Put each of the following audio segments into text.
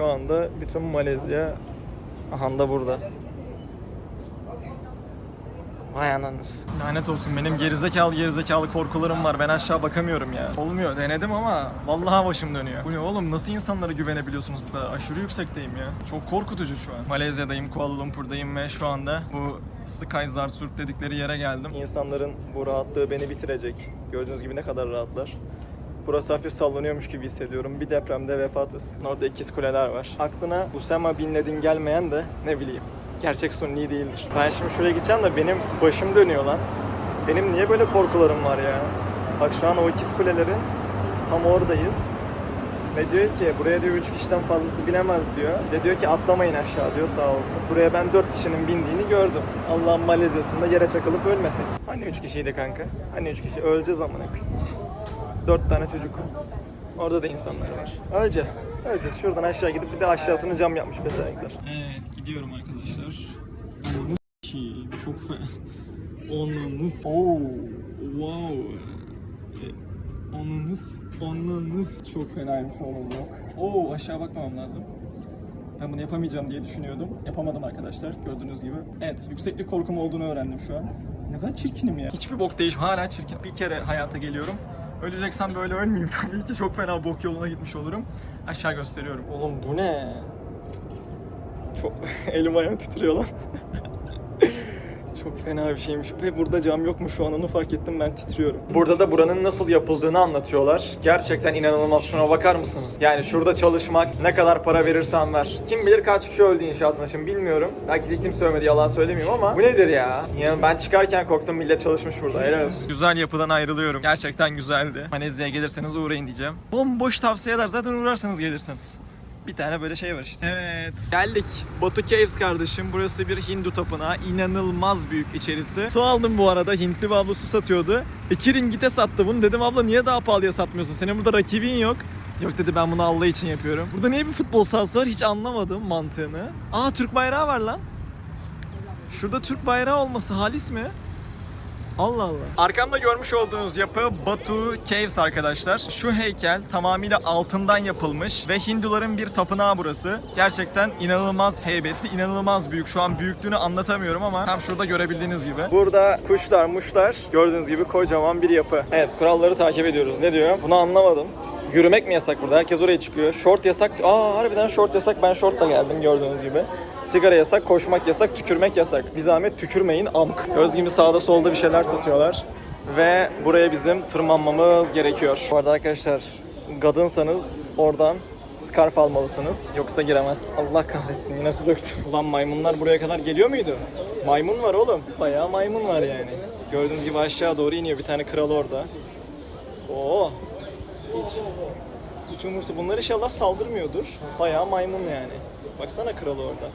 Şu anda bütün Malezya aha da burada. Vay ananız. Lanet olsun benim gerizekalı gerizekalı korkularım var. Ben aşağı bakamıyorum ya. Olmuyor denedim ama vallahi başım dönüyor. Bu ne oğlum nasıl insanlara güvenebiliyorsunuz bu kadar? Aşırı yüksekteyim ya. Çok korkutucu şu an. Malezya'dayım, Kuala Lumpur'dayım ve şu anda bu Sky Zarsurt dedikleri yere geldim. İnsanların bu rahatlığı beni bitirecek. Gördüğünüz gibi ne kadar rahatlar. Burası hafif sallanıyormuş gibi hissediyorum. Bir depremde vefatız. Orada ikiz kuleler var. Aklına Usama Bin Laden gelmeyen de ne bileyim gerçek sunni değildir. Ben şimdi şuraya gideceğim de benim başım dönüyor lan. Benim niye böyle korkularım var ya? Bak şu an o ikiz kulelerin tam oradayız. Ve diyor ki buraya diyor 3 kişiden fazlası binemez diyor. Ve diyor ki atlamayın aşağı diyor sağ olsun. Buraya ben 4 kişinin bindiğini gördüm. Allah'ın Malezya'sında yere çakılıp ölmesek. Hani 3 kişiydi kanka? Hani 3 kişi öleceğiz amına koyayım. 4 tane çocuk. Orada da insanlar var. Öleceğiz. Öleceğiz. Şuradan aşağı gidip bir de aşağısını cam yapmış pezevenkler. Evet gidiyorum arkadaşlar. Ki çok fe... Ananız. Oo. Wow. E, Ananız. Ananız çok fenaymış oğlum yok. Oo aşağı bakmamam lazım. Ben bunu yapamayacağım diye düşünüyordum. Yapamadım arkadaşlar gördüğünüz gibi. Evet yükseklik korkum olduğunu öğrendim şu an. Ne kadar çirkinim ya. Hiçbir bok değiş hala çirkin. Bir kere hayata geliyorum. Öleceksem böyle ölmeyeyim tabii ki. Çok fena bok yoluna gitmiş olurum. Aşağı gösteriyorum. Oğlum bu ne? Çok elim ayağım titriyor lan. Çok fena bir şeymiş. Ve burada cam yokmuş şu an onu fark ettim ben titriyorum. Burada da buranın nasıl yapıldığını anlatıyorlar. Gerçekten inanılmaz. Şuna bakar mısınız? Yani şurada çalışmak ne kadar para verirsen ver. Kim bilir kaç kişi öldü inşaatına şimdi bilmiyorum. Belki de kimse ölmedi yalan söylemeyeyim ama bu nedir ya? Yani ben çıkarken korktum millet çalışmış burada. Helal olsun. Güzel yapıdan ayrılıyorum. Gerçekten güzeldi. Malezya'ya gelirseniz uğrayın diyeceğim. Bomboş tavsiyeler zaten uğrarsanız gelirseniz. Bir tane böyle şey var işte. Evet. Geldik. Batu Caves kardeşim. Burası bir Hindu tapınağı. İnanılmaz büyük içerisi. Su aldım bu arada. Hintli bir abla su satıyordu. İki ringite sattı bunu. Dedim abla niye daha pahalıya satmıyorsun? Senin burada rakibin yok. Yok dedi ben bunu Allah için yapıyorum. Burada niye bir futbol sahası var hiç anlamadım mantığını. Aa Türk bayrağı var lan. Şurada Türk bayrağı olması halis mi? Allah Allah. Arkamda görmüş olduğunuz yapı Batu Caves arkadaşlar. Şu heykel tamamıyla altından yapılmış ve Hinduların bir tapınağı burası. Gerçekten inanılmaz heybetli, inanılmaz büyük. Şu an büyüklüğünü anlatamıyorum ama tam şurada görebildiğiniz gibi. Burada kuşlar, muşlar gördüğünüz gibi kocaman bir yapı. Evet kuralları takip ediyoruz. Ne diyor? Bunu anlamadım. Yürümek mi yasak burada? Herkes oraya çıkıyor. Short yasak. Aa harbiden short yasak. Ben shortla geldim gördüğünüz gibi. Sigara yasak, koşmak yasak, tükürmek yasak. Bir zahmet tükürmeyin amk. Gördüğünüz gibi sağda solda bir şeyler satıyorlar. Ve buraya bizim tırmanmamız gerekiyor. Bu arada arkadaşlar kadınsanız oradan scarf almalısınız. Yoksa giremez. Allah kahretsin yine su döktüm. Ulan maymunlar buraya kadar geliyor muydu? Maymun var oğlum. Bayağı maymun var yani. Gördüğünüz gibi aşağı doğru iniyor. Bir tane kral orada. Oo. Hiç. Hiç umursa bunlar inşallah saldırmıyordur. Bayağı maymun yani. Baksana kralı orada.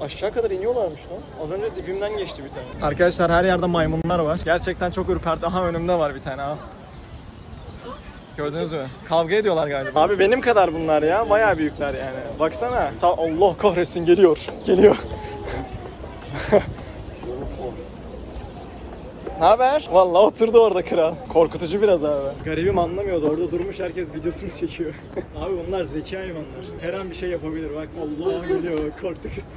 Aşağı kadar iniyorlarmış lan. Az önce dibimden geçti bir tane. Arkadaşlar her yerde maymunlar var. Gerçekten çok ürperti. Aha önümde var bir tane ha. Gördünüz mü? Kavga ediyorlar galiba. Abi benim kadar bunlar ya. Bayağı büyükler yani. Baksana. Ta Allah kahretsin geliyor. Geliyor. Ne haber? Vallahi oturdu orada kral. Korkutucu biraz abi. Garibim anlamıyordu. Orada durmuş herkes videosunu çekiyor. abi bunlar zeki hayvanlar. Her an bir şey yapabilir. Bak Allah geliyor. Korktu kız.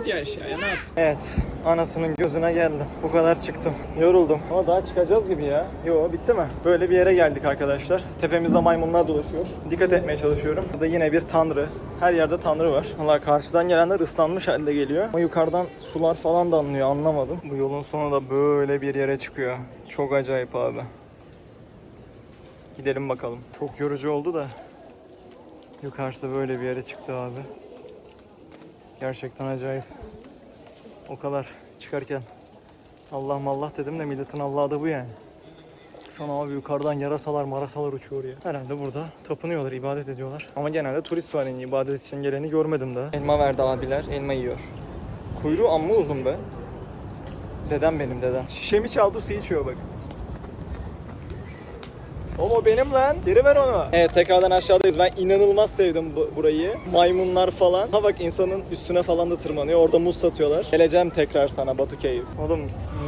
Gidiyor aşağıya ne yapsın? Evet. Anasının gözüne geldim. Bu kadar çıktım. Yoruldum. Ama daha çıkacağız gibi ya. Yo bitti mi? Böyle bir yere geldik arkadaşlar. Tepemizde maymunlar dolaşıyor. Dikkat etmeye çalışıyorum. Burada yine bir tanrı. Her yerde tanrı var. Valla karşıdan gelenler ıslanmış halde geliyor. Ama yukarıdan sular falan damlıyor anlamadım. Bu yolun sonu da böyle bir yere çıkıyor. Çok acayip abi. Gidelim bakalım. Çok yorucu oldu da. Yukarısı böyle bir yere çıktı abi. Gerçekten acayip. O kadar çıkarken Allah mallah dedim de milletin Allah'ı da bu yani. Sana abi yukarıdan yarasalar marasalar uçuyor ya. Herhalde burada tapınıyorlar, ibadet ediyorlar. Ama genelde turist var yani ibadet için geleni görmedim daha. Elma verdi abiler, elma yiyor. Kuyruğu amma uzun be. Dedem benim dedem. Şişemi çaldı su içiyor bak. Oğlum o benim lan. Geri ver onu. Evet tekrardan aşağıdayız. Ben inanılmaz sevdim bu- burayı. Maymunlar falan. Ha bak insanın üstüne falan da tırmanıyor. Orada muz satıyorlar. Geleceğim tekrar sana Batu Cave. Oğlum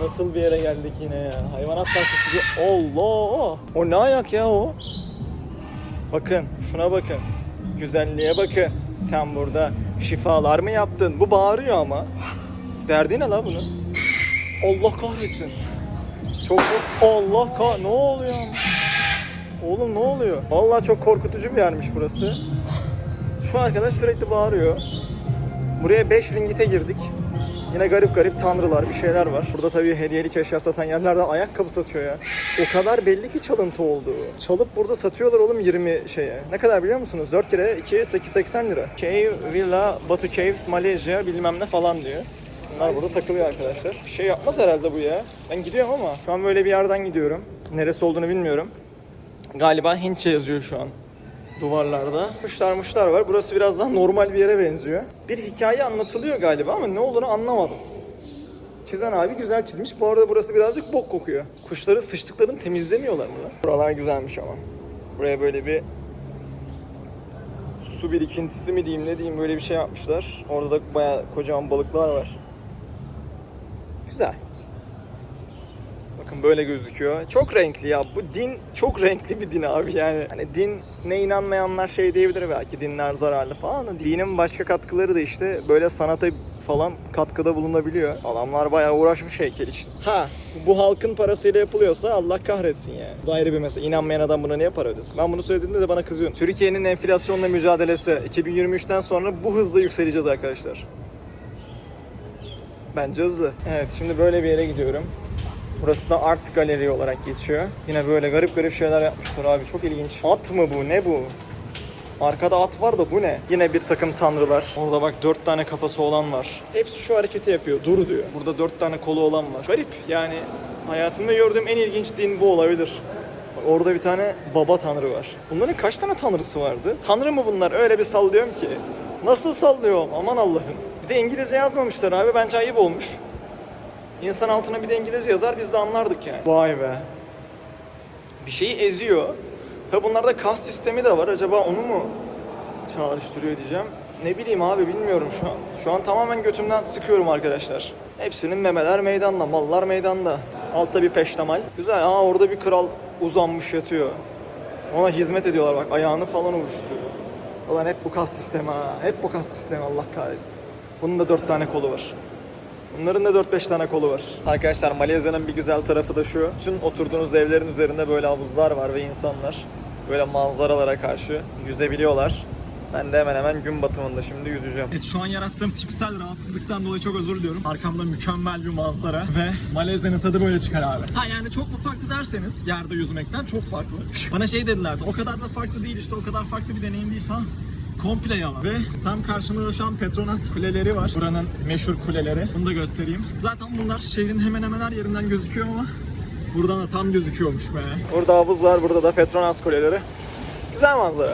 nasıl bir yere geldik yine ya. Hayvanat bahçesi gibi. Allah! O ne ayak ya o? Bakın şuna bakın. güzelliğe bakın. Sen burada şifalar mı yaptın? Bu bağırıyor ama. Derdi ne la bunun? Allah kahretsin. Çok Allah kah... Ne oluyor? Oğlum ne oluyor? Vallahi çok korkutucu bir yermiş burası. Şu arkadaş sürekli bağırıyor. Buraya 5 ringite girdik. Yine garip garip tanrılar, bir şeyler var. Burada tabii hediyelik eşya satan yerlerden ayakkabı satıyor ya. O kadar belli ki çalıntı olduğu. Çalıp burada satıyorlar oğlum 20 şeye. Ne kadar biliyor musunuz? 4 kere 2 880 lira. Cave Villa Batu Caves Malezya bilmem ne falan diyor. Bunlar burada takılıyor arkadaşlar. Bir şey yapmaz herhalde bu ya. Ben gidiyorum ama şu an böyle bir yerden gidiyorum. Neresi olduğunu bilmiyorum. Galiba Hintçe yazıyor şu an duvarlarda. Muşlar muşlar var. Burası biraz daha normal bir yere benziyor. Bir hikaye anlatılıyor galiba ama ne olduğunu anlamadım. Çizen abi güzel çizmiş. Bu arada burası birazcık bok kokuyor. Kuşları sıçtıklarını temizlemiyorlar mı? Buralar güzelmiş ama. Buraya böyle bir su birikintisi mi diyeyim ne diyeyim böyle bir şey yapmışlar. Orada da bayağı kocaman balıklar var. Güzel. Böyle gözüküyor. Çok renkli ya. Bu din çok renkli bir din abi yani. Hani din ne inanmayanlar şey diyebilir belki dinler zararlı falan dinin başka katkıları da işte böyle sanata falan katkıda bulunabiliyor. Adamlar bayağı uğraşmış heykel için. Ha bu halkın parasıyla yapılıyorsa Allah kahretsin yani. Bu da ayrı bir mesele. İnanmayan adam buna niye para ödesin? Ben bunu söylediğimde de bana kızıyorsun. Türkiye'nin enflasyonla mücadelesi 2023'ten sonra bu hızla yükseleceğiz arkadaşlar. Bence hızlı. Evet şimdi böyle bir yere gidiyorum. Burası da art galeri olarak geçiyor. Yine böyle garip garip şeyler yapmışlar abi. Çok ilginç. At mı bu? Ne bu? Arkada at var da bu ne? Yine bir takım tanrılar. Orada bak dört tane kafası olan var. Hepsi şu hareketi yapıyor. Dur diyor. Burada dört tane kolu olan var. Garip. Yani hayatımda gördüğüm en ilginç din bu olabilir. Orada bir tane baba tanrı var. Bunların kaç tane tanrısı vardı? Tanrı mı bunlar? Öyle bir sallıyorum ki. Nasıl sallıyorum? Aman Allah'ım. Bir de İngilizce yazmamışlar abi. Bence ayıp olmuş. İnsan altına bir de İngilizce yazar biz de anlardık yani. Vay be. Bir şeyi eziyor. Tabi bunlarda kas sistemi de var. Acaba onu mu çağrıştırıyor diyeceğim. Ne bileyim abi bilmiyorum şu an. Şu an tamamen götümden sıkıyorum arkadaşlar. Hepsinin memeler meydanda, mallar meydanda. Altta bir peştemal. Güzel. Aa orada bir kral uzanmış yatıyor. Ona hizmet ediyorlar bak. Ayağını falan ovuşturuyor. Ulan hep bu kas sistemi ha. Hep bu kas sistemi Allah kahretsin. Bunun da dört tane kolu var. Bunların da 4-5 tane kolu var. Arkadaşlar Malezya'nın bir güzel tarafı da şu. Bütün oturduğunuz evlerin üzerinde böyle havuzlar var ve insanlar böyle manzaralara karşı yüzebiliyorlar. Ben de hemen hemen gün batımında şimdi yüzeceğim. Evet şu an yarattığım tipsel rahatsızlıktan dolayı çok özür diliyorum. Arkamda mükemmel bir manzara ve Malezya'nın tadı böyle çıkar abi. Ha yani çok mu farklı derseniz yerde yüzmekten çok farklı. Bana şey dediler o kadar da farklı değil işte o kadar farklı bir deneyim değil falan. Komple yalan. Ve tam karşımda da şu an Petronas kuleleri var. Buranın meşhur kuleleri. Bunu da göstereyim. Zaten bunlar şehrin hemen hemen her yerinden gözüküyor ama buradan da tam gözüküyormuş be. Burada havuz var, burada da Petronas kuleleri. Güzel manzara.